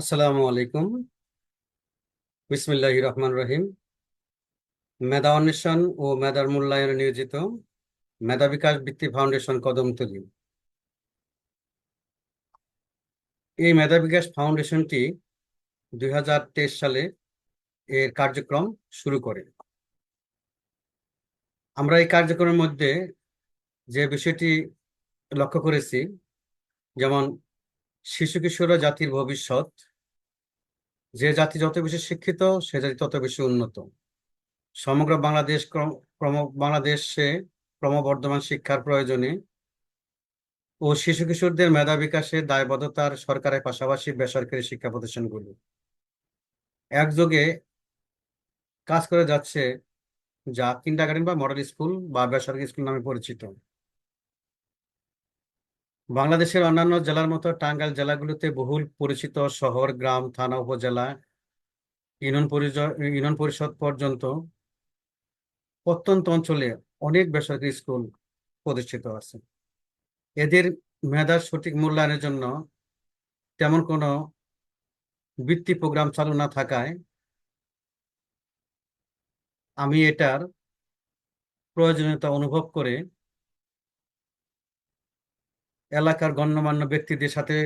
আসসালামু আলাইকুম। বিসমিল্লাহ রহমান রহিম। মেধা অন্বেষণ ও মেধার মূল্যায়নে নিয়োজিত মেধা বিকাশ বৃত্তি ফাউন্ডেশন কদমতলী। এই মেধা বিকাশ ফাউন্ডেশনটি দুই হাজার তেইশ সালে এর কার্যক্রম শুরু করে। আমরা এই কার্যক্রমের মধ্যে যে বিষয়টি লক্ষ্য করেছি, যেমন শিশু কিশোর জাতির ভবিষ্যৎ যে জাতি যত বেশি শিক্ষিত, সে জাতি তত বেশি উন্নত। সমগ্র বাংলাদেশ ক্রম বাংলাদেশে ক্রমবর্ধমান শিক্ষার প্রয়োজনে ও শিশু কিশোরদের মেধা বিকাশে দায়বদ্ধতার সরকারের পাশাপাশি বেসরকারি শিক্ষা প্রতিষ্ঠানগুলি। একযোগে কাজ করে যাচ্ছে যা কিন্ডারগার্টেন বা মডেল স্কুল বা বেসরকারি স্কুল নামে পরিচিত। বাংলাদেশের অন্যান্য জেলার মতো টাঙ্গাইল জেলাগুলোতে বহুল পরিচিত শহর, গ্রাম, থানা, উপজেলা, ইউনিয়ন পরিষদ ইউনিয়ন পরিষদ পর্যন্ত প্রত্যন্ত অঞ্চলে অনেক বেসরকারি স্কুল প্রতিষ্ঠিত আছে। এদের মেধার সঠিক মূল্যায়নের জন্য তেমন কোনো বৃত্তি প্রোগ্রাম চালু না থাকায় আমি এটার প্রয়োজনীয়তা অনুভব করে এলাকার গণ্যমান্য ব্যক্তিদের সাথে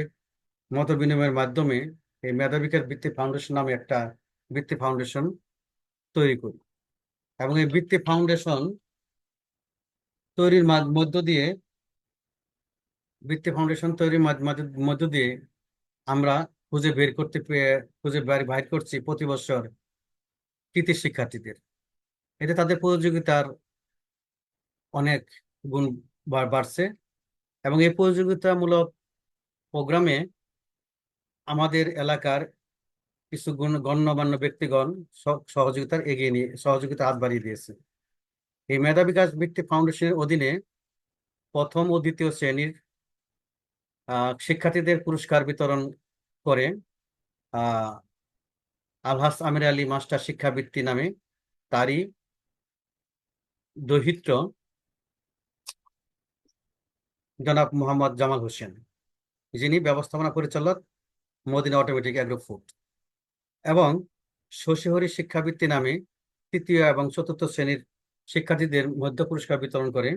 মত বিনিময়ের মাধ্যমে এই মেধাবিকার বৃত্তি ফাউন্ডেশন নামে একটা বৃত্তি ফাউন্ডেশন তৈরি করি। এবং এই বৃত্তি ফাউন্ডেশন তৈরির মধ্য দিয়ে, বৃত্তি ফাউন্ডেশন তৈরির মধ্য দিয়ে আমরা খুঁজে বের করতে পেয়ে খুঁজে বাইর করছি প্রতি বছর কৃতি শিক্ষার্থীদের। এতে তাদের প্রতিযোগিতার অনেক গুণ বাড়ছে। এবং এই প্রতিযোগিতামূলক প্রোগ্রামে আমাদের এলাকার কিছু গুণ- গণ্যমান্য ব্যক্তিগণ সহ- সহযোগিতার এগিয়ে নিয়ে, সহযোগিতা হাত বাড়িয়ে দিয়েছে। এই মেধা বিকাশ বৃত্তি ফাউন্ডেশনের অধীনে প্রথম ও দ্বিতীয় শ্রেণির শিক্ষার্থীদের পুরস্কার বিতরণ করে আলহাস আমির আলী মাস্টার শিক্ষাবৃত্তি নামে তারই দৌহিত্র জনাব মোহাম্মদ জামাল হোসেন, যিনি ব্যবস্থাপনা পরিচালক মদিনা অটোমেটিক অ্যাগ্রো ফুড এবং শশীহরি শিক্ষাবৃত্তি নামে তৃতীয় এবং চতুর্থ শ্রেণির শিক্ষার্থীদের মধ্য পুরস্কার বিতরণ করে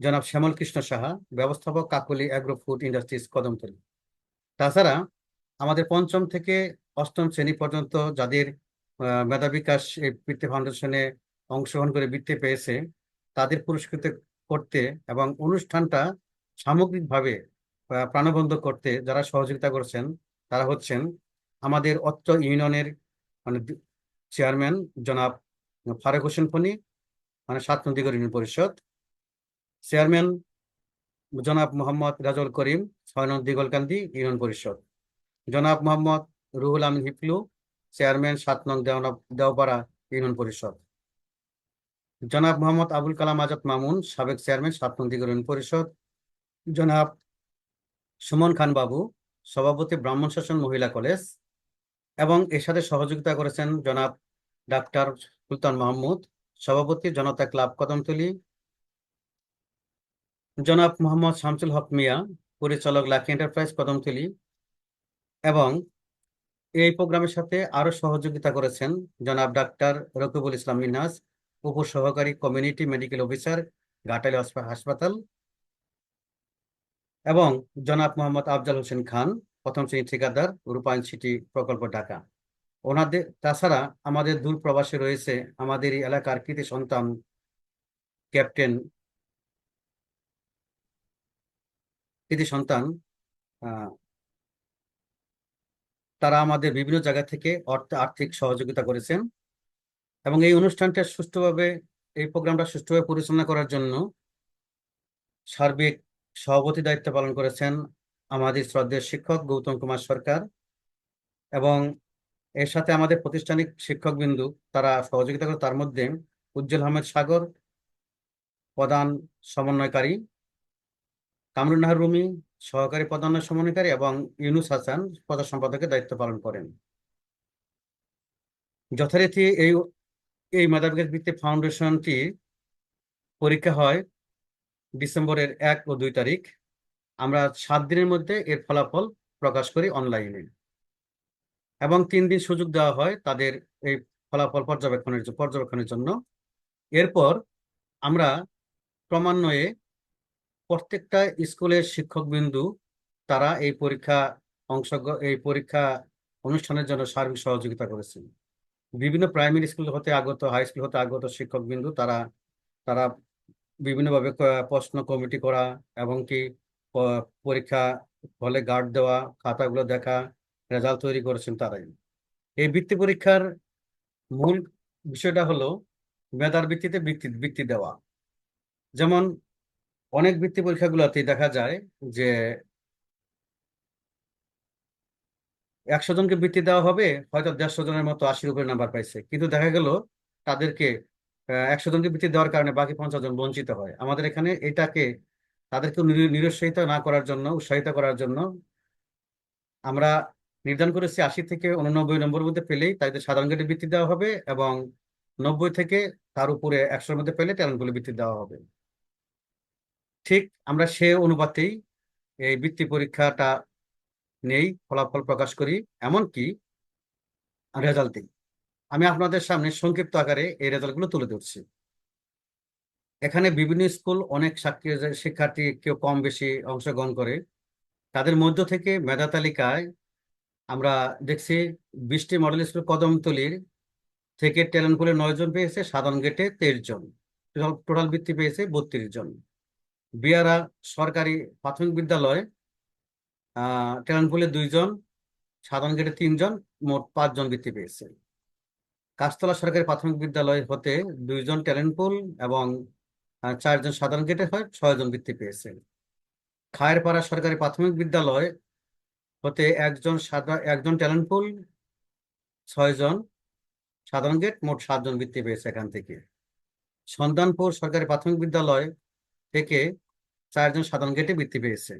জনাব শ্যামল কৃষ্ণ সাহা, ব্যবস্থাপক Kakoli agro food industries Kadamtali. তাছাড়া আমাদের পঞ্চম থেকে অষ্টম শ্রেণি পর্যন্ত যাদের মেধা বিকাশ বৃত্তি ফাউন্ডেশনে অংশগ্রহণ করে বৃত্তি পেয়েছে, তাদের পুরস্কৃত করতে এবং অনুষ্ঠানটা সামগ্রিকভাবে আহ, প্রাণবন্ত করতে যারা সহযোগিতা করছেন তারা হচ্ছেন আমাদের অত্র ইউনিয়নের মানে চেয়ারম্যান জনাব ফারুক হোসেন ফনি মানে সাত নদীগড় ইউনিয়ন পরিষদ। চেয়ারম্যান জনাব মোহাম্মদ রাজল করিম ছয় নং দিগলকান্দি ইউনিয়ন পরিষদ। জনাব মোহাম্মদ রুহুল আমিন হিফলু চেয়ারম্যান সাত নং দেওনা দেওপাড়া ইউনিয়ন পরিষদ। জনাব মোহাম্মদ আবুল কালাম আজাদ মামুন, সাবেক চেয়ারম্যান সাত পরিষদ। জনাব সুমন খান বাবু, সভাপতি ব্রাহ্মণ শাসন মহিলা কলেজ। এবং এর সাথে সহযোগিতা করেছেন জনাব ডাক্তার সুলতান মাহমুদ, সভাপতি জনতা ক্লাব কদমতলী। জনাব মোহাম্মদ শামসুল হক মিয়া, পরিচালক লাকি এন্টারপ্রাইজ কদমতলী। এবং এই প্রোগ্রামের সাথে আরও সহযোগিতা করেছেন জনাব ডাক্তার রকিবুল ইসলাম মিনহাজ উপসহকারী কমিউনিটি মেডিকেল অফিসার হাসপা- হাসপাতাল। এবং জনাব মোহাম্মদ আফজাল হোসেন খান, প্রথম শ্রেণি ঠিকাদার, রূপায়ণ সিটি প্রকল্প, ঢাকা। ওনাদের, তাছাড়া আমাদের দূর প্রবাসে রয়েছে আমাদের এই এলাকার কৃতি সন্তান, ক্যাপ্টেন কৃতি সন্তান তারা আমাদের বিভিন্ন জায়গা থেকে অর্থ, আর্থিক সহযোগিতা করেছেন। এবং এই অনুষ্ঠানটা সুষ্ঠুভাবে, এই প্রোগ্রামটা সুষ্ঠুভাবে পরিচালনা করার জন্য সার্বিক সভাপতি দায়িত্ব পালন করেছেন আমাদের শ্রদ্ধেয় শিক্ষক গৌতম কুমার সরকার এবং এর সাথে আমাদের প্রাতিষ্ঠানিক শিক্ষকবৃন্দু তারা সহযোগিতা করে তার মধ্যে উজ্জ্বল আহমেদ সাগর, প্রধান সমন্বয়কারী কামরুন নাহার রুমি, সহকারী প্রধান সমন্বয়কারী এবং ইউনুস হাসান প্রধান সম্পাদকের দায়িত্ব পালন করেন। যথারীতি এই এই মেধাবিকাশ ভিত্তিক ফাউন্ডেশনটি পরীক্ষা হয় ডিসেম্বরের এক ও দুই তারিখ। আমরা সাত দিনের মধ্যে এর ফলাফল প্রকাশ করি অনলাইনে। এবং তিন দিন সুযোগ দেওয়া হয় তাদের এই ফলাফল পর্যবেক্ষণের পর্যবেক্ষণের জন্য। এরপর আমরা ক্রমান্বয়ে প্রত্যেকটা স্কুলের শিক্ষকবৃন্দু তারা এই পরীক্ষা অংশ এই পরীক্ষা অনুষ্ঠানের জন্য সার্বিক সহযোগিতা করেছেন। বিভিন্ন প্রাইমারি স্কুল হতে আগত হাই স্কুল হতে আগত শিক্ষকবৃন্দু তারা তারা বিভিন্নভাবে প্রশ্ন কমিটি করা এবং কি পরীক্ষা হলে গার্ড দেওয়া, খাতাগুলো দেখা রেজাল্ট তৈরি করেছেন তারাই। এই বৃত্তি পরীক্ষার মূল বিষয়টা হলো মেধার ভিত্তিতে বৃত্তি বৃত্তি দেওয়া। যেমন অনেক বৃত্তি পরীক্ষাগুলোতে দেখা যায় যে একশো জনকে বৃত্তি দেওয়া হবে, হয়তো দেড়শো জনের মতো আশির উপরে নাম্বার পাইছে। কিন্তু দেখা গেল তাদেরকে একশো জনকে বৃত্তি দেওয়ার কারণে বাকি পঞ্চাশ জন বঞ্চিত হয়। আমাদের এখানে এটাকে তাদেরকে নিরু- নিরুৎসাহিত না করার জন্য, উৎসাহিত করার জন্য আমরা নির্ধারণ করেছি আশি থেকে উননব্বই নম্বরের মধ্যে পেলেই তাদের সাধারণ গেটে বৃত্তি দেওয়া হবে এবং নব্বই থেকে তার উপরে একশোর মধ্যে পেলে ট্যালেন্ট বলে বৃত্তি দেওয়া হবে। ঠিক আমরা সে অনুপাতেই এই বৃত্তি পরীক্ষাটা নেই ফলাফল প্রকাশ করি, এমনকি রেজাল্ট দিই। আমি আপনাদের সামনে সংক্ষিপ্ত আকারে এই রেজাল্টগুলো তুলে ধরছি। এখানে বিভিন্ন স্কুল অনেক শিক্ষার্থী কেউ কম বেশি অংশগ্রহণ করে, তাদের মধ্য থেকে মেধা তালিকায় আমরা দেখছি বৃষ্টি মডেল স্কুল কদমতলির থেকে ট্যালেন্ট পুলে নয় জন পেয়েছে, সাধারণ গেটে তেইশ জন। টোটাল বৃত্তি পেয়েছে বত্রিশ জন। বিয়ারা সরকারি প্রাথমিক বিদ্যালয় ট্যালেন্ট দুইজন, সাধারণ গেটে তিনজন, মোট পাঁচজন বৃত্তি পেয়েছে। কাশতলা সরকারি প্রাথমিক বিদ্যালয় হতে দুইজন ট্যালেন্ট পুল এবং চারজন সাধারণ গেটে হয়, ছয়জন বৃত্তি পেয়েছে। খায়েরপাড়া সরকারি প্রাথমিক বিদ্যালয় হতে একজন সাদা একজন ট্যালেন্ট পুল ছয়জন সাধারণ গেট, মোট সাতজন বৃত্তি পেয়েছে এখান থেকে। সন্তানপুর সরকারি প্রাথমিক বিদ্যালয় থেকে চারজন সাধারণ গেটে বৃত্তি পেয়েছে।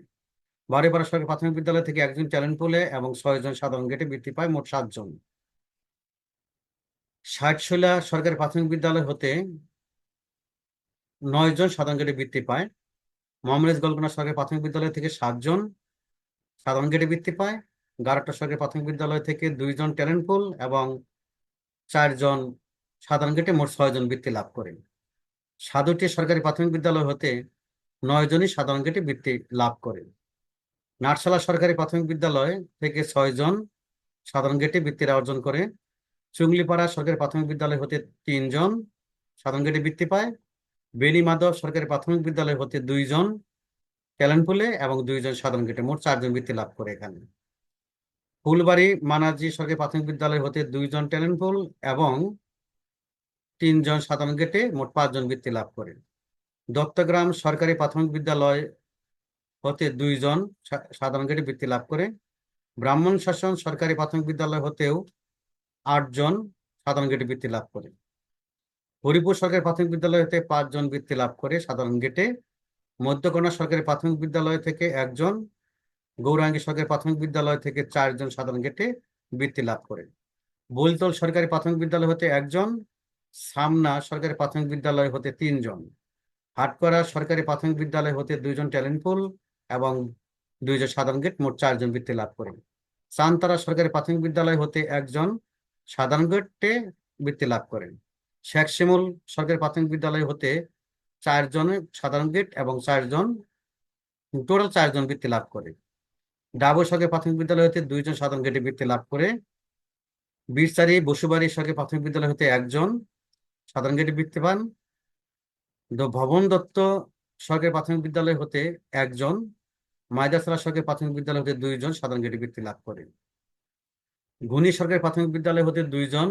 বাড়িপাড়া সরকারি প্রাথমিক বিদ্যালয় থেকে একজন ট্যালেন্ট পুলে এবং ছয়জন সাধারণ গেটে বৃত্তি পায় মোট সাতজন ষাটশোলা সরকারি প্রাথমিক বিদ্যালয় হতে নয় জন সাধারণ গেটে বৃত্তি পায়। মোহাম্মদ গল্পনা সরকারি প্রাথমিক বিদ্যালয় থেকে সাতজন সাধারণ গেটে বৃত্তি পায়। গারটা সরকারি প্রাথমিক বিদ্যালয় থেকে দুইজন ট্যালেন্ট পুল এবং চারজন সাধারণ গেটে মোট ছয়জন বৃত্তি লাভ করেন সাধুটি সরকারি প্রাথমিক বিদ্যালয় হতে নয় জনই সাধারণ গেটে বৃত্তি লাভ করেন নাটশালা সরকারি প্রাথমিক বিদ্যালয় থেকে ছয়জন সাধারণ গেটে বৃত্তির অর্জন করে। চুংলিপাড়া সরকারি প্রাথমিক বিদ্যালয় হতে তিনজন সাধারণ গেটে বৃত্তি পায়। বেনি মাধব সরকারি প্রাথমিক বিদ্যালয় হতে দুইজন ট্যালেন্ট পুলে এবং দুইজন সাধারণ গেটে। মোট চারজন বৃত্তি লাভ করে এখানে। ফুলবাড়ি মানাজি সরকারি প্রাথমিক বিদ্যালয় হতে দুইজন ট্যালেন্ট পুল এবং তিনজন সাধারণ গেটে মোট পাঁচজন বৃত্তি লাভ করে। দত্তগ্রাম সরকারি প্রাথমিক বিদ্যালয় হতে দুইজন সাধারণ গেটে বৃত্তি লাভ করে। ব্রাহ্মণ শাসন সরকারি প্রাথমিক বিদ্যালয় হতেও আটজন সাধারণ গেটে বৃত্তি লাভ করে। হরিপুর সরকারি প্রাথমিক বিদ্যালয় হতে পাঁচজন বৃত্তি লাভ করে সাধারণ গেটে মধ্যকন্যা সরকারি প্রাথমিক বিদ্যালয় থেকে একজন, গৌরাঙ্গী সরকারি প্রাথমিক বিদ্যালয় থেকে চারজন সাধারণ গেটে বৃত্তি লাভ করে। বোলতল সরকারি প্রাথমিক বিদ্যালয় হতে একজন, সামনা সরকারি প্রাথমিক বিদ্যালয় হতে তিনজন। হাটকড়া সরকারি প্রাথমিক বিদ্যালয় হতে দুইজন ট্যালেন্ট পুল এবং দুইজন সাধারণ গেট মোট চারজন বৃত্তি লাভ করে সান্তারা সরকারি প্রাথমিক বিদ্যালয় হতে একজন সাধারণ গেটে বৃত্তি লাভ করেন। শেখ শিমুল সরকারি প্রাথমিক বিদ্যালয় হতে চারজন সাধারণ গেট এবং চারজন, টোটাল চারজন বৃত্তি লাভ করে। ডাবর সরকারি প্রাথমিক বিদ্যালয় হতে দুইজন সাধারণ গেটে বৃত্তি লাভ করে। বীরসারি বসুবাড়ি সরকারি প্রাথমিক বিদ্যালয় হতে একজন সাধারণ গেটে বৃত্তি পান। ভবন দত্ত সরকারি প্রাথমিক বিদ্যালয় হতে একজন মাইদাসরা সরকারি প্রাথমিক বিদ্যালয় হতে দুইজন সাধারণ গেটে বৃত্তি লাভ করে। গুণী সরকারি প্রাথমিক বিদ্যালয় হতে দুইজন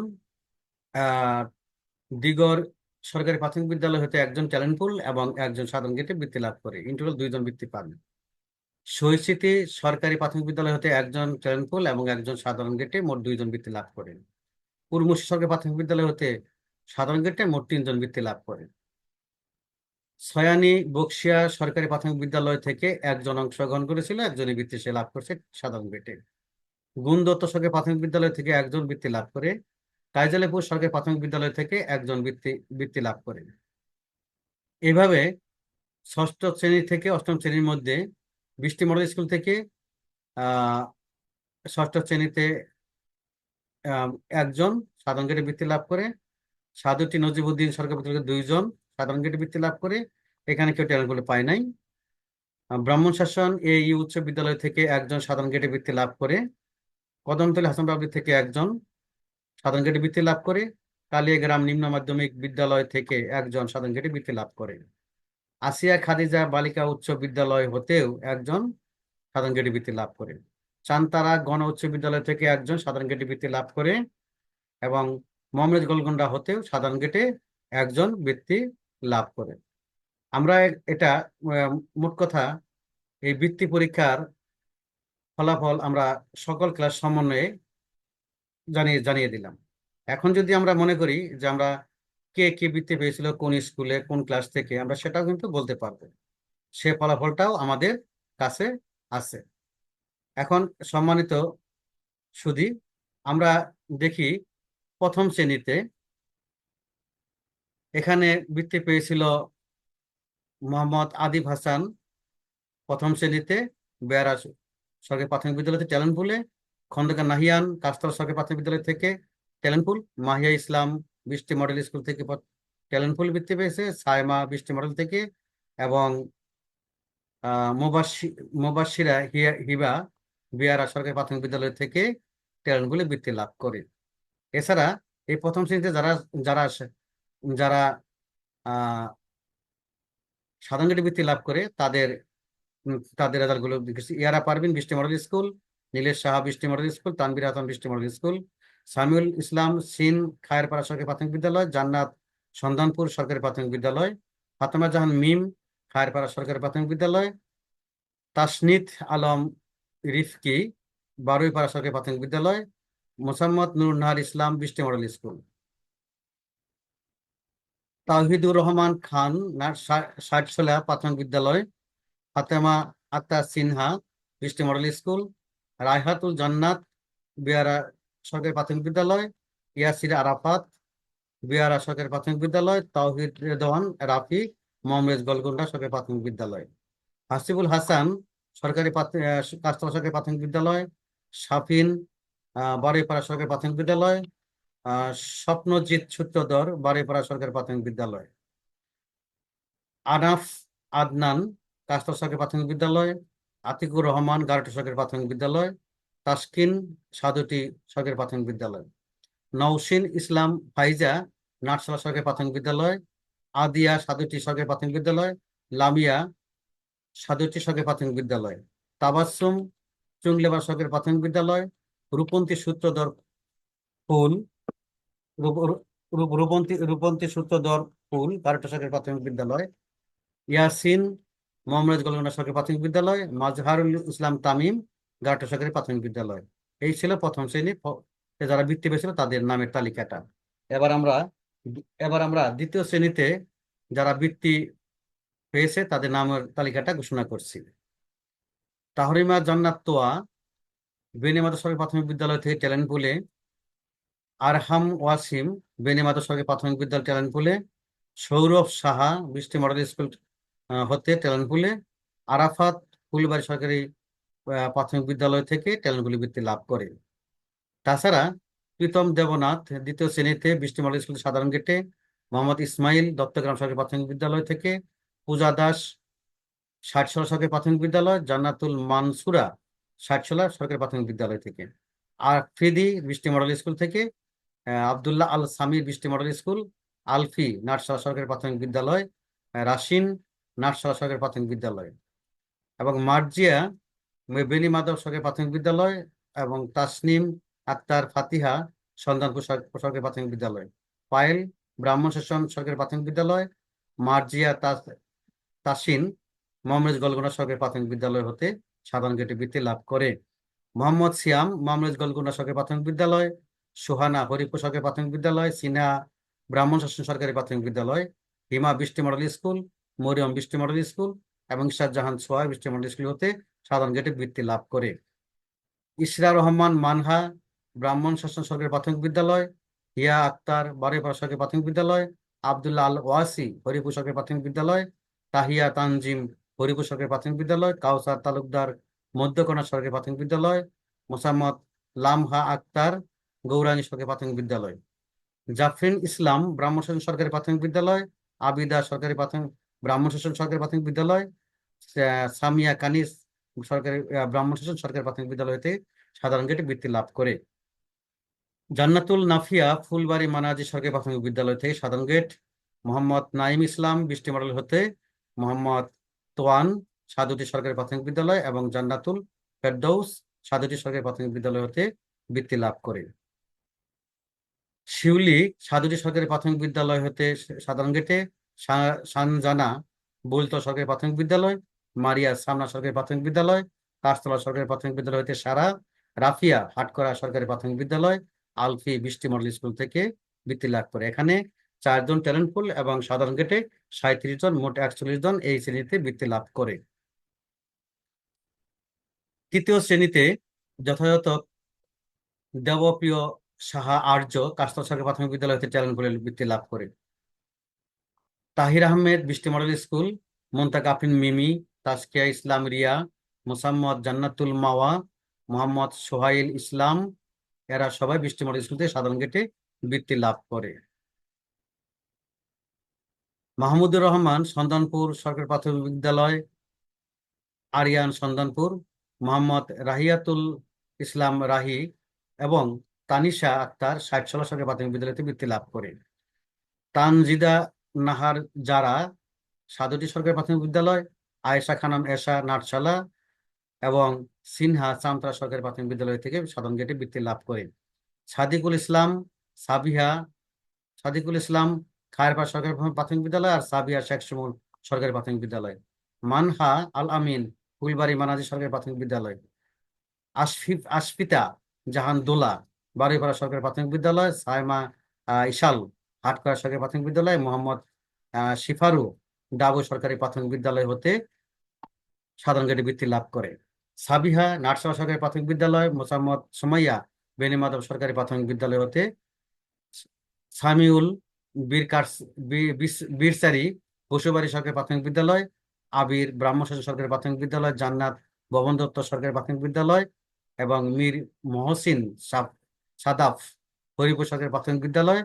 দিগর সরকারি প্রাথমিক বিদ্যালয় হতে একজন ট্যালেন্ট পুল এবং একজন সাধারণ গেটে বৃত্তি লাভ করে। ইন দুইজন বৃত্তি পান শৈস্মৃতি সরকারি প্রাথমিক বিদ্যালয় হতে একজন ট্যালেন্ট পুল এবং একজন সাধারণ গেটে মোট দুইজন বৃত্তি লাভ করেন পূর্বমুশি সরকারি প্রাথমিক বিদ্যালয় হতে সাধারণ গেটে মোট তিনজন বৃত্তি লাভ করেন সয়ানি বক্সিয়া সরকারি প্রাথমিক বিদ্যালয় থেকে একজন অংশগ্রহণ করেছিল, একজনই বৃত্তি সে লাভ করছে সাধারণ গ্রেডে গুণ দত্ত সরকারি প্রাথমিক বিদ্যালয় থেকে একজন বৃত্তি লাভ করে, কাইজালেপুর সরকারি প্রাথমিক বিদ্যালয় থেকে একজন বৃত্তি বৃত্তি লাভ করে। এভাবে ষষ্ঠ শ্রেণি থেকে অষ্টম শ্রেণির মধ্যে বৃষ্টি মডেল স্কুল থেকে ষষ্ঠ শ্রেণীতে একজন সাধারণ গেটে বৃত্তি লাভ করে, সাধুটি নজিবুদ্দিন সরকারি বিদ্যালয়ে দুইজন সাধারণ গেটে বৃত্তি লাভ করে, এখানে কেউ ট্যালেন্ট বলে পায় নাই। ব্রাহ্মণ শাসন এই উচ্চ বিদ্যালয় থেকে একজন সাধারণ গেটে বৃত্তি লাভ করে, কদমতলী হাসান বাবরি থেকে একজন সাধারণ গেটে বৃত্তি লাভ করে, কালিয়াগ্রাম নিম্ন মাধ্যমিক বিদ্যালয় থেকে একজন সাধারণ গেটে বৃত্তি লাভ করে। আসিয়া খাদিজা বালিকা উচ্চ বিদ্যালয় হতেও একজন সাধারণ গেটে বৃত্তি লাভ করে। চান্তারা গণ উচ্চ বিদ্যালয় থেকে একজন সাধারণ গেটে বৃত্তি লাভ করে এবং মমরেজ গোলগন্ডা হতেও সাধারণ গেটে একজন বৃত্তি লাভ করে। আমরা এটা মোট কথা, এই বৃত্তি পরীক্ষার ফলাফল আমরা সকল ক্লাস সমন্বয়ে জানিয়ে জানিয়ে দিলাম। এখন যদি আমরা মনে করি যে আমরা কে কে বৃত্তি পেয়েছিল, কোন স্কুলে, কোন ক্লাস থেকে, আমরা সেটাও কিন্তু বলতে পারব। সে ফলাফলটাও আমাদের কাছে আছে। এখন সম্মানিত সুধী, আমরা দেখি প্রথম শ্রেণীতে এখানে বৃত্তি পেয়েছিল মোহাম্মদ আদিব হাসান প্রথম শ্রেণীতে বেয়ারা সরকারি প্রাথমিক বিদ্যালয় থেকে ট্যালেন্ট পুলে খন্দকার নাহিয়ান কাস্তর সরকারি প্রাথমিক বিদ্যালয় থেকে talent pool Mahiya Islam Brishti model school থেকে ট্যালেন্ট পুল বৃত্তি পেয়েছে, সায়মা বৃষ্টি মডেল থেকে এবং হিয়া- হিবা বিয়ারা সরকারি প্রাথমিক বিদ্যালয় থেকে ট্যালেন্ট পুলে বৃত্তি লাভ করে। এছাড়া এই প্রথম শ্রেণীতে যারা যারা যারা সাধারণ গেটে বৃত্তি লাভ করে, তাদের তাদের রেজাল্টগুলো দেখেছি ইয়ারা পারভিন বৃষ্টি মডেল স্কুল, নীলেশ সাহা বৃষ্টি model school Tanvir Hasan Brishti model school, Samiul Islam scene Khayerpara সরকারি প্রাথমিক বিদ্যালয়, জান্নাত সন্ধানপুর সরকারি প্রাথমিক বিদ্যালয়, ফাতেমা জাহান মিম খায়েরপাড়া সরকারি প্রাথমিক বিদ্যালয়, তাসনিত আলম রিফকি বারুইপাড়া সরকারি প্রাথমিক বিদ্যালয়, মোসাম্মদ নুর নাহার ইসলাম বৃষ্টি মডেল স্কুল। তাওহিদুর রহমান খান ষাটশোলা প্রাথমিক বিদ্যালয়, ফাতেমা আক্তার সিনহা, বৃষ্টি মডেল স্কুল, রায়হাতুল জান্নাত, বিয়ারা সরকারি প্রাথমিক বিদ্যালয়, ইয়াসির আরাফাত, বিয়ারা সরকারি প্রাথমিক বিদ্যালয়, তাওহিদ রেদওয়ান, রাফি মোহাম্মদ গোলগন্ডা সরকারি প্রাথমিক বিদ্যালয়। হাসিবুল হাসান, সরকারি কাস্তলা সরকারি প্রাথমিক বিদ্যালয়, শাফিন বারুইপাড়া সরকারি প্রাথমিক বিদ্যালয় স্বপ্নজিৎ সূত্রধর, বারুইপাড়া সরকারি প্রাথমিক বিদ্যালয়। আনাফ আদনান কাস্তর সরকারি প্রাথমিক বিদ্যালয়। আতিকুর রহমান, গারটি সরকারি প্রাথমিক বিদ্যালয়। তাসকিন সাদুটি সরকারি প্রাথমিক বিদ্যালয়। নওশিন ইসলাম ফাইজা, নাটশালা সরকারি প্রাথমিক বিদ্যালয়। আদিয়া সাদুটি সরকারি প্রাথমিক বিদ্যালয়। লামিয়া সাদুটি সরকারি প্রাথমিক বিদ্যালয়। তাবাসসুম চুংলেবা সরকারি প্রাথমিক বিদ্যালয়। রূপন্তী সূত্রধর ফুল রূপন্তী রূপন্তী সূত্রধর ফুল গারটি সরকারি প্রাথমিক বিদ্যালয়। ইয়াসিন মোহাম্মদ গোলগন্ডা সরকারি প্রাথমিক বিদ্যালয়। মাজহারুল ইসলাম তামিম গারটা সরকারি প্রাথমিক বিদ্যালয়। এই ছিল প্রথম শ্রেণি। যারা বৃত্তি পেয়েছিল তাদের নামের তালিকাটা। এবার আমরা এবার আমরা দ্বিতীয় শ্রেণীতে যারা বৃত্তি পেয়েছে তাদের নামের তালিকাটা ঘোষণা করছি। তাহরিমা জান্নাত তোয়া বেনিমাদা সরকারি প্রাথমিক বিদ্যালয় থেকে ট্যালেন্ট পুলে আরহাম ওয়াসিম বেনিমাদা সরকারি প্রাথমিক বিদ্যালয় ট্যালেন্ট সৌরভ সাহা বৃষ্টি মডেল স্কুল হতে ট্যালেন্ট পুলে আরাফাত ফুলবাড়ি সরকারি প্রাথমিক বিদ্যালয় থেকে ট্যালেন্ট পুলে বৃত্তি লাভ করে। তাছাড়া প্রীতম দেবনাথ দ্বিতীয় শ্রেণীতে বৃষ্টি মডেল স্কুল সাধারণ গেটে, মোহাম্মদ ইসমাইল দত্তগ্রাম সরকারি প্রাথমিক বিদ্যালয় থেকে, পূজা দাস ষাটশোলা সরকারি প্রাথমিক বিদ্যালয়, জান্নাতুল মানসুরা ষাটশোলা সরকারি প্রাথমিক বিদ্যালয় থেকে। আর ফ্রিদি বৃষ্টি মডেল স্কুল থেকে আবদুল্লাহ আল সামির বৃষ্টি মডেল স্কুল, আলফি নাটশালা সরকারি প্রাথমিক বিদ্যালয় রাশিন নাটশালা সরকারি প্রাথমিক বিদ্যালয় এবং মার্জিয়া বেনি মাধব সরকারি প্রাথমিক বিদ্যালয় এবং তাসনিম আক্তার ফাতিহা সন্ধানপুর সর- সরকারি প্রাথমিক বিদ্যালয়। পায়েল ব্রাহ্মণ শাসন সরকারি প্রাথমিক বিদ্যালয়, মার্জিয়া তাস- তাসিন মোহাম্মদ গলগোনা সরকারি প্রাথমিক বিদ্যালয় হতে সাধারণ গেটে বৃত্তি লাভ করে। মোহাম্মদ সিয়াম মোহাম্মদ গলগোনা সরকারি প্রাথমিক বিদ্যালয় সোহানা সরকারি প্রাথমিক বিদ্যালয়, সিনহা ব্রাহ্মণ শাসন সরকারি প্রাথমিক বিদ্যালয়, হিমা বৃষ্টি মডেল স্কুল, মরিয়ম বৃষ্টি মডেল স্কুল এবং শাহজাহান সোহাগ বৃষ্টি মডেল স্কুল হতে সাধারণ গেটে বৃত্তি লাভ করে। ইসরা রহমান মানহা ব্রাহ্মণ শাসন সরকারি প্রাথমিক বিদ্যালয়, হিয়া আক্তার বারুইপাড়া সরকারি প্রাথমিক বিদ্যালয়, আবদুল্লাহ আল ওয়াসি হরিপুর সরকারি প্রাথমিক বিদ্যালয়, তাহিয়া তানজিম হরিপুর সরকারি প্রাথমিক বিদ্যালয়, কাউসার তালুকদার মধ্যকোনা সরকারি প্রাথমিক বিদ্যালয়, মোসাম্মদ লামহা আক্তার গৌরাঙ্গী সরকারি প্রাথমিক বিদ্যালয়। জাফরিন ইসলাম ব্রাহ্মণ সরকারি প্রাথমিক বিদ্যালয়, আবিদা সরকারি প্রাথমিক, ব্রাহ্মণ সরকারি প্রাথমিক বিদ্যালয় সামিয়া কানিস সরকারি ব্রাহ্মণ শাসন সরকারি প্রাথমিক বিদ্যালয় হতে সাধারণ গেটে বৃত্তি লাভ করে। জান্নাতুল নাফিয়া ফুলবাড়ি মানাজি সরকারি প্রাথমিক বিদ্যালয় থেকে সাধারণ গেট মোহাম্মদ নাইম ইসলাম বৃষ্টি মডেল হতে মোহাম্মদ তোয়ান সাধুটি সরকারি প্রাথমিক বিদ্যালয় এবং জান্নাতুল ফেরদৌস সাধুটি সরকারি প্রাথমিক বিদ্যালয় হতে বৃত্তি লাভ করে। শিউলি সাদুটি সরকারি প্রাথমিক বিদ্যালয় হতে সাধারণ গেটে সানজানা বুলতো সরকারি প্রাথমিক বিদ্যালয়, মারিয়া সামনা সরকারি প্রাথমিক বিদ্যালয় কাশতলা সরকারি প্রাথমিক বিদ্যালয় হতে সারা, রাফিয়া হাটকরা সরকারি প্রাথমিক বিদ্যালয়, আলফি বৃষ্টি মডেল স্কুল থেকে বৃত্তি লাভ করে। এখানে চারজন ট্যালেন্ট পুল এবং সাধারণ গেটে সাঁত্রিশ জন, মোট একচল্লিশ জন এই শ্রেণীতে বৃত্তি লাভ করে। তৃতীয় শ্রেণীতে যথাযথ দেবপ্রিয় সাহা আর্য কাস্তর সরকারি প্রাথমিক বিদ্যালয় হতে ট্যালেন্ট পুলের বৃত্তি লাভ করে। তাহির আহমেদ বৃষ্টি মডেল স্কুল, মোন্তাক আফরিন মিমি তাসকিয়া ইসলাম রিয়া, মোসাম্মদ জান্নাতুল মাওয়া, মোহাম্মদ সোহাইল ইসলাম, এরা সবাই বৃষ্টি মডেল স্কুল থেকে সাধারণ গেটে বৃত্তি লাভ করে। মাহমুদুর রহমান, সন্তানপুর সরকারি প্রাথমিক বিদ্যালয়, আরিয়ান সন্তানপুর, মোহাম্মদ রাহিয়াতুল ইসলাম রাহি এবং তানিশা আক্তার ষাটশালা সরকারি প্রাথমিক বিদ্যালয়তে বৃত্তি লাভ করে। তানজিদা নাহার যারা সাদুটি সরকারি প্রাথমিক বিদ্যালয়, আয়েশা খানম, এশা নাটশালা এবং সিনহা চামতরা সরকারি প্রাথমিক বিদ্যালয় থেকে সাধারণ গেটে বৃত্তি লাভ করে। সাদিকুল ইসলাম, সাবিহা, সাদিকুল ইসলাম খায়েরপাড় সরকারি প্রাথমিক বিদ্যালয় আর সাবিয়া শেখ সুমন সরকারি প্রাথমিক বিদ্যালয়। মানহা আল আমিন ফুলবাড়ি মানাজি সরকারি প্রাথমিক বিদ্যালয়। আশফিফ, আশফিতা জাহান দোলা বারুইপাড়া সরকারি প্রাথমিক বিদ্যালয়, সাইমা ইশাল হাটকড়া সরকারি প্রাথমিক বিদ্যালয়, মোহাম্মদ শিফারু ডাবু সরকারি প্রাথমিক বিদ্যালয় হতে সাধারণ গেটে বৃত্তি লাভ করে। সাবিহা নাটসালা সরকারি প্রাথমিক বিদ্যালয়, মোসাম্মদ সুমাইয়া বেনিমাধব সরকারি প্রাথমিক বিদ্যালয় হতে সামিউল বীর বীরসারি বসুবাড়ি সরকারি প্রাথমিক বিদ্যালয়, আবির ব্রাহ্মশাসন সরকারি প্রাথমিক বিদ্যালয়, জান্নাত ভবন দত্ত সরকারি প্রাথমিক বিদ্যালয় এবং মীর মহসিন সাদাফ হরিপুর সরকারি প্রাথমিক বিদ্যালয়,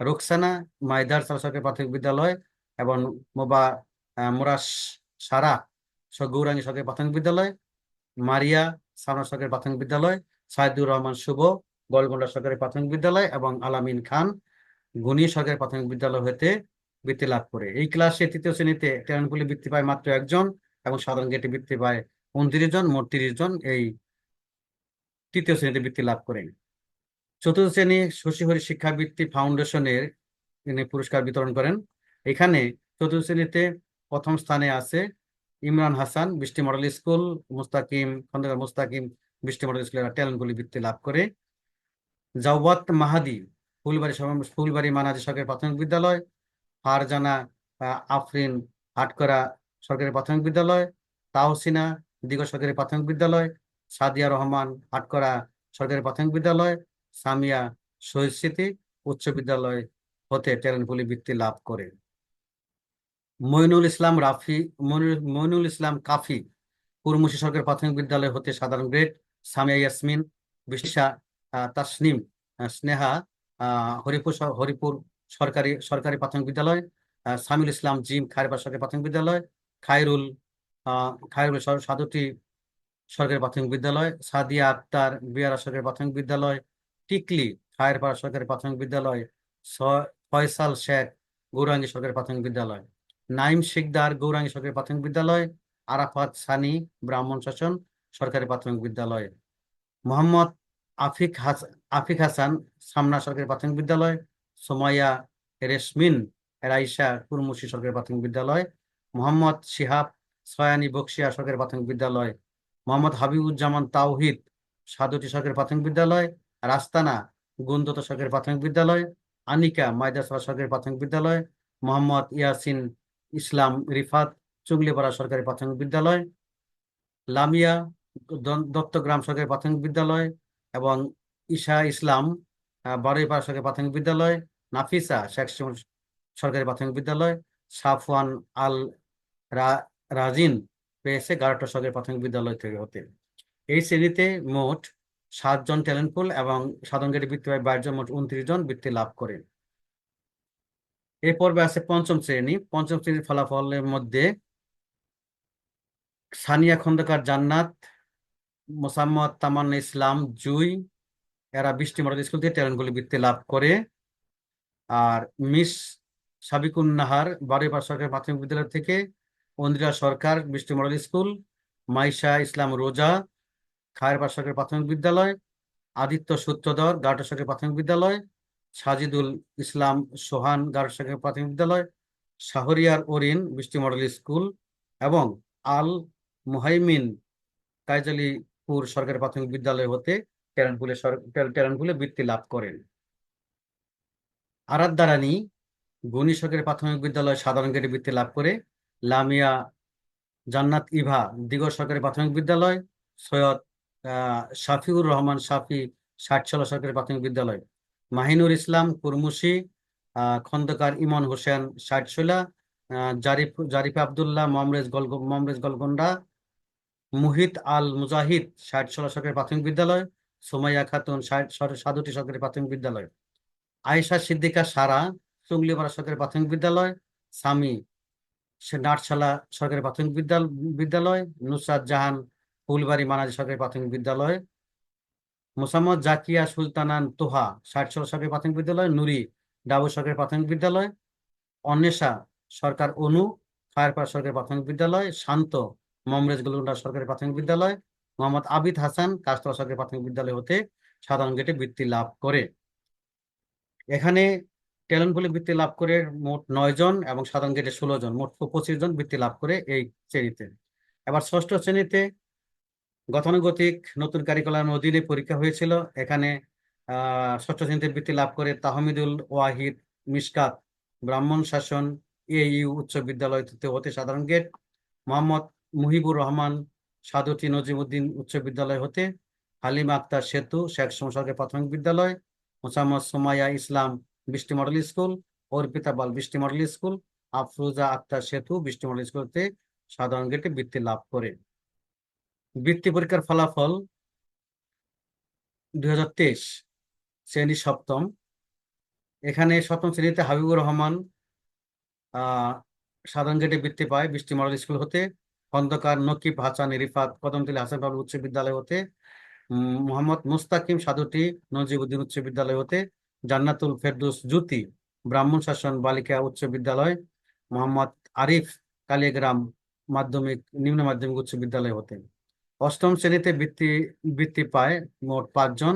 রোকসানা, মাইদার সরকারি প্রাথমিক বিদ্যালয় এবং মোবা মোরাস সারা গৌরাঙ্গী সরকারি প্রাথমিক বিদ্যালয়, মারিয়া সামনা সরকারি প্রাথমিক বিদ্যালয়, সাইদুর রহমান শুভ গোলগোন্ডা সরকারি প্রাথমিক বিদ্যালয় এবং আলামিন খান গুণী সরকারি প্রাথমিক বিদ্যালয় হতে বৃত্তি লাভ করে। এই ক্লাসে তৃতীয় শ্রেণীতে ট্যালেন্টগুলি বৃত্তি পায় মাত্র একজন এবং সাধারণ গেটে বৃত্তি পায় উনত্রিশ জন, মোট জন এই তৃতীয় শ্রেণীতে বৃত্তি লাভ করেন। চতুর্থ শ্রেণি শশীহরি শিক্ষাবৃত্তি ফাউন্ডেশনের ইনি পুরস্কার বিতরণ করেন। এখানে চতুর্থ শ্রেণীতে প্রথম স্থানে আছে Imran Hasan, Brishti model school, Mustakim, Khondokar Mustakim, Brishti model স্কুলের ট্যালেন্টগুলি বৃত্তি লাভ করে। জাওয়াত মাহাদি, ফুলবাড়ি ফুলবাড়ি মানাজি সরকারি প্রাথমিক বিদ্যালয়। ফারজানা আফরিন হাটকরা সরকারি প্রাথমিক বিদ্যালয়। তাহসিনা দিগ সরকারি প্রাথমিক বিদ্যালয়। সাদিয়া রহমান হাটকরা সরকারি প্রাথমিক বিদ্যালয়। সামিয়া শহীদ উচ্চ বিদ্যালয় হতে ট্যালেন্টগুলি বৃত্তি লাভ করে। মইনুল ইসলাম রাফি মইনুল ইসলাম কাফি পুরমুশি সরকারি প্রাথমিক বিদ্যালয় হতে সাধারণ গ্রেড সামিয়া ইয়াসমিন বিশা আহ, তাসনিম স্নেহা হরিপুর হরিপুর সরকারি সরকারি প্রাথমিক বিদ্যালয় সামিল ইসলাম জিম খায়রবাগ সরকারি প্রাথমিক বিদ্যালয় খায়রুল খায়রুল সাদুটি সরকারি প্রাথমিক বিদ্যালয় সাদিয়া আক্তার বিয়ারা সরকারি প্রাথমিক বিদ্যালয় টিকলি খায়েরপাড়া সরকারি প্রাথমিক বিদ্যালয় ফয়সাল শেখ গৌরাঙ্গী সরকারি প্রাথমিক বিদ্যালয়, নাইম শিকদার গৌরাঙ্গী সরকারি প্রাথমিক বিদ্যালয়, আরাফাত সানি ব্রাহ্মণ শাসন সরকারি প্রাথমিক বিদ্যালয়, মোহাম্মদ আফিক হাস, আফিক হাসান সামনা সরকারি প্রাথমিক বিদ্যালয়, সোমাইয়া রেশমিন রাইসা কুরমুশি সরকারি প্রাথমিক বিদ্যালয়, মোহাম্মদ শিহাব সয়ানি বক্সিয়া সরকারি প্রাথমিক বিদ্যালয়, মোহাম্মদ হাবিবুজ্জামান তাওহিদ সাদুটি সরকারি প্রাথমিক বিদ্যালয় রাস্তানা গুন্দত সরকারি প্রাথমিক বিদ্যালয়, আনিকা মাইদাসরা সরকারি প্রাথমিক বিদ্যালয়, মোহাম্মদ ইয়াসিন ইসলাম রিফাত চুগলিপাড়া সরকারি প্রাথমিক বিদ্যালয়, লামিয়া দত্তগ্রাম সরকারি প্রাথমিক বিদ্যালয় এবং ঈশা ইসলাম বারুইপাড়া সরকারি প্রাথমিক বিদ্যালয়, নাফিসা শেখ সরকারি প্রাথমিক বিদ্যালয়, সাফওয়ান আল রাজিন পেয়েছে গারোটা সরকারি প্রাথমিক বিদ্যালয় থেকে হতে এই শ্রেণীতে মোট সাতজন ট্যালেন্ট পুল এবং সাধারণ গেটে বৃত্তি পায় বাইশ জন, মোট উনত্রিশ জন বৃত্তি লাভ করে। এই পর্বে আছে পঞ্চম শ্রেণি। পঞ্চম শ্রেণির ফলাফলের মধ্যে সানিয়া খন্দকার জান্নাত, মোসাম্মদ তামান্না ইসলাম, জুই, এরা বৃষ্টি মডেল স্কুল থেকে ট্যালেন্টগুলি বৃত্তি লাভ করে। আর মিস সাবিকুন নাহার, বারুইপাড়া সরকারি প্রাথমিক বিদ্যালয় থেকে অন্দ্রিয়া সরকার বৃষ্টি মডেল স্কুল মাইশা ইসলাম রোজা খায়েরপাড়া সরকারি প্রাথমিক বিদ্যালয়, আদিত্য সূত্রধর গার্টা সরকারি প্রাথমিক বিদ্যালয়, সাজিদুল ইসলাম সোহান গার্টা সরকারি প্রাথমিক বিদ্যালয়, শাহরিয়ার ওরিন বৃষ্টি মডেল স্কুল এবং আল মুহাইমিন কাইজালিপুর সরকারি প্রাথমিক বিদ্যালয় হতে ট্যালেন্ট পুলে ট্যালেন্ট বৃত্তি লাভ করেন। আরাধ্যারানী গণি সরকারি প্রাথমিক বিদ্যালয় সাধারণ গেটে বৃত্তি লাভ করে, লামিয়া জান্নাত ইভা দিগর সরকারি প্রাথমিক বিদ্যালয়, সৈয়দ শাফিউর রহমান শাফি ষাটশালা সরকারি প্রাথমিক বিদ্যালয়। মাহিনুর ইসলাম, কুরমুশি খন্দকার ইমন হোসেন ষাটশোলা জারিফ জারিফ আবদুল্লাহ, মমরেজ গল, মমরেজ গলগন্ডা, মুহিত আল মুজাহিদ ষাটশোলা সরকারি প্রাথমিক বিদ্যালয়, সুমাইয়া খাতুন ষাট সাধুটি সরকারি প্রাথমিক বিদ্যালয়। আয়েশা সিদ্দিকা সারা চুংলিপাড়া সরকারি প্রাথমিক বিদ্যালয় সামি নাটশালা সরকারি প্রাথমিক বিদ্যালয় বিদ্যালয়, নুসরাত জাহান ফুলবাড়ি মানাজি সরকারি প্রাথমিক বিদ্যালয়, মোসাম্মদ জাকিয়া সুলতানান তোহা ষাটশোলা সরকারি প্রাথমিক বিদ্যালয়, নুরি ডাবু সরকারি প্রাথমিক বিদ্যালয়, অন্বেষা সরকার অনু ফায়ারপাড়া সরকারি প্রাথমিক বিদ্যালয়, শান্ত মমরেজ গুলুন্ডা সরকারি প্রাথমিক বিদ্যালয়, মোহাম্মদ আবিদ হাসান কাস্তলা সরকারি প্রাথমিক বিদ্যালয় হতে সাধারণ গেটে বৃত্তি লাভ করে। এখানে ট্যালেন্ট বৃত্তি লাভ করে মোট নয় জন এবং সাধারণ গেটে ষোলো জন, মোট পঁচিশ জন বৃত্তি লাভ করে এই শ্রেণীতে। এবার ষষ্ঠ শ্রেণীতে গতানুগতিক নতুন কারিকুলামের অধীনে পরীক্ষা হয়েছিল। এখানে আহ ষষ্ঠ শ্রেণীতে বৃত্তি লাভ করে তাহমিদুল ওয়াহিদ মিশকাত ব্রাহ্মণ শাসন, এ ইউ উচ্চ বিদ্যালয় হতে সাধারণ গেট মোহাম্মদ মুহিবুর রহমান সাদুটি নজিমুদ্দিন উচ্চ বিদ্যালয় হতে, হালিম আক্তার সেতু, শেখ সরকারি প্রাথমিক বিদ্যালয়, মোসাম্মদ সোমাইয়া ইসলাম বৃষ্টি মডেল স্কুল, অর্পিতা বাল বৃষ্টি মডেল স্কুল, আফরোজা আক্তার সেতু বৃষ্টি মডেল স্কুলতে সাধারণ গেটে বৃত্তি লাভ করে। বৃত্তি পরীক্ষার ফলাফল দুই হাজার তেইশ, শ্রেণি সপ্তম। এখানে সপ্তম শ্রেণীতে হাবিবুর রহমান সাধারণ গেটে বৃত্তি পায়। বৃষ্টি মডেল স্কুল হতে, খন্দকার নকিব হাসান, রিফাত কদমতলী, হাসান বাবু উচ্চ বিদ্যালয় হতে মোহাম্মদ মুস্তাকিম সাধুটি নজিবুদ্দিন উচ্চ বিদ্যালয় হতে, জান্নাতুল ফেরদুস জ্যোতি ব্রাহ্মণ শাসন বালিকা উচ্চ বিদ্যালয়, মোহাম্মদ আরিফ কালিগ্রাম মাধ্যমিক, নিম্ন মাধ্যমিক উচ্চ বিদ্যালয় হতে। অষ্টম শ্রেণীতে বৃত্তি বৃত্তি পায় মোট পাঁচজন।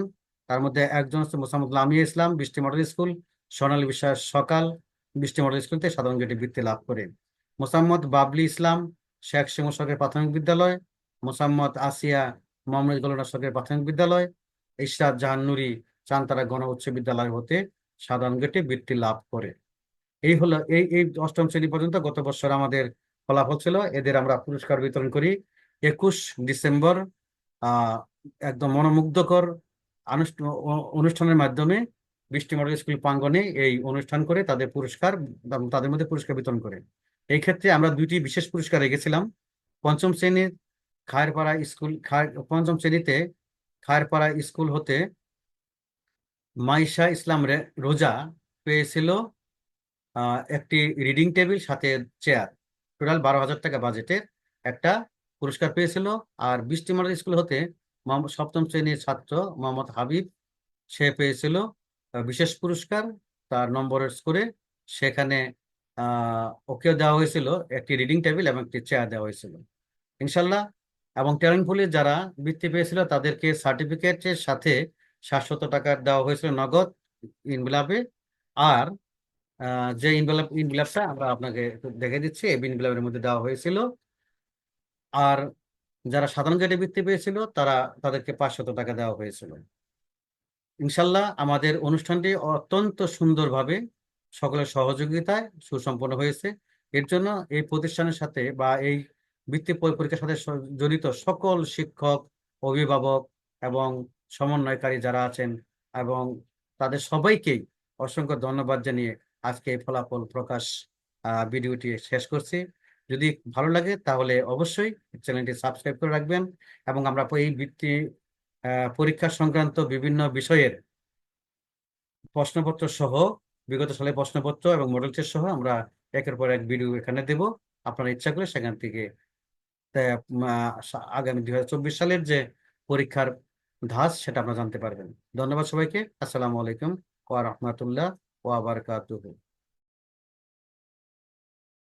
তার মধ্যে একজন হচ্ছে মোসাম্মদ লামিয়া ইসলাম, বৃষ্টি মডেল স্কুল, সোনালী বিশ্বাস সকাল, বৃষ্টি মডেল স্কুল থেকে সাধারণ গেটে বৃত্তি লাভ করে। মোসাম্মদ বাবলি ইসলাম, শেখ সিমু সরকারি প্রাথমিক বিদ্যালয়। মোসাম্মদ আসিয়া মোহাম্মদ গোলনা সরকারি প্রাথমিক বিদ্যালয়। ইশরাত জাহান নুরি চান্তারা গণ উচ্চ বিদ্যালয় হতে সাধারণ গেটে বৃত্তি লাভ করে। এই হলো, এই এই অষ্টম শ্রেণি পর্যন্ত গত বছর আমাদের ফলাফল ছিল। এদের আমরা পুরস্কার বিতরণ করি। একুশ ডিসেম্বর একদম মনোমুগ্ধকর অনুষ্ঠানের মাধ্যমে বৃষ্টি মডেল স্কুল প্রাঙ্গনে এই অনুষ্ঠান করে তাদের পুরস্কার তাদের মধ্যে পুরস্কার বিতরণ করে। এই ক্ষেত্রে আমরা দুইটি বিশেষ পুরস্কার রেখেছিলাম পঞ্চম শ্রেণির খায়েরপাড়া স্কুল পঞ্চম শ্রেণীতে খায়েরপাড়া স্কুল হতে মাইশা ইসলাম রোজা পেয়েছিল একটি রিডিং টেবিল, সাথে চেয়ার। টোটাল বারো হাজার টাকা বাজেটের একটা পুরস্কার পেয়েছিল। আর বৃষ্টি মডেল স্কুল হতে সপ্তম শ্রেণির ছাত্র মোহাম্মদ হাবিব, সে পেয়েছিল বিশেষ পুরস্কার তার নম্বরের স্কোরে। সেখানে ওকেও দেওয়া হয়েছিল একটি রিডিং টেবিল এবং একটি চেয়ার দেওয়া হয়েছিল। ইনশাল্লাহ, এবং ট্যালেন্ট পুলে যারা বৃত্তি পেয়েছিল তাদেরকে সার্টিফিকেটের সাথে সাতশত টাকা দেওয়া হয়েছিল নগদ ইনবিলাবে আর যে ইনভেলপ, ইনভেলপটা আমরা আপনাকে দেখে দিচ্ছি, এই ইনভেলপের মধ্যে দেওয়া হয়েছিল আর যারা সাধারণ গেটে বৃত্তি পেয়েছিল, তারা তাদেরকে পাঁচশত টাকা দেওয়া হয়েছিল। ইনশাল্লাহ আমাদের অনুষ্ঠানটি অত্যন্ত সুন্দরভাবে সকলের সহযোগিতায় সুসম্পন্ন হয়েছে। এর জন্য এই প্রতিষ্ঠানের সাথে বা এই বৃত্তি পরীক্ষার সাথে জড়িত সকল শিক্ষক, অভিভাবক এবং সমন্বয়কারী যারা আছেন এবং তাদের সবাইকেই অসংখ্য ধন্যবাদ জানিয়ে আজকে এই ফলাফল প্রকাশ ভিডিওটি শেষ করছি। যদি ভালো লাগে তাহলে অবশ্যই চ্যানেলটি সাবস্ক্রাইব করে রাখবেন এবং আমরা এই বৃত্তি পরীক্ষা সংক্রান্ত বিভিন্ন বিষয়ের প্রশ্নপত্র সহ, বিগত সালের প্রশ্নপত্র এবং মডেল টেস্ট সহ আমরা একের পর এক ভিডিও এখানে দেব। আপনারা ইচ্ছা করে সেখান থেকে আগামী দুই হাজার চব্বিশ সালের যে পরীক্ষার ধাস সেটা আপনারা জানতে পারবেন। ধন্যবাদ সবাইকে। আসসালামু আলাইকুম। ওয়া রাহমাতুল্লাহ। ওয়া বারাকাতুহু।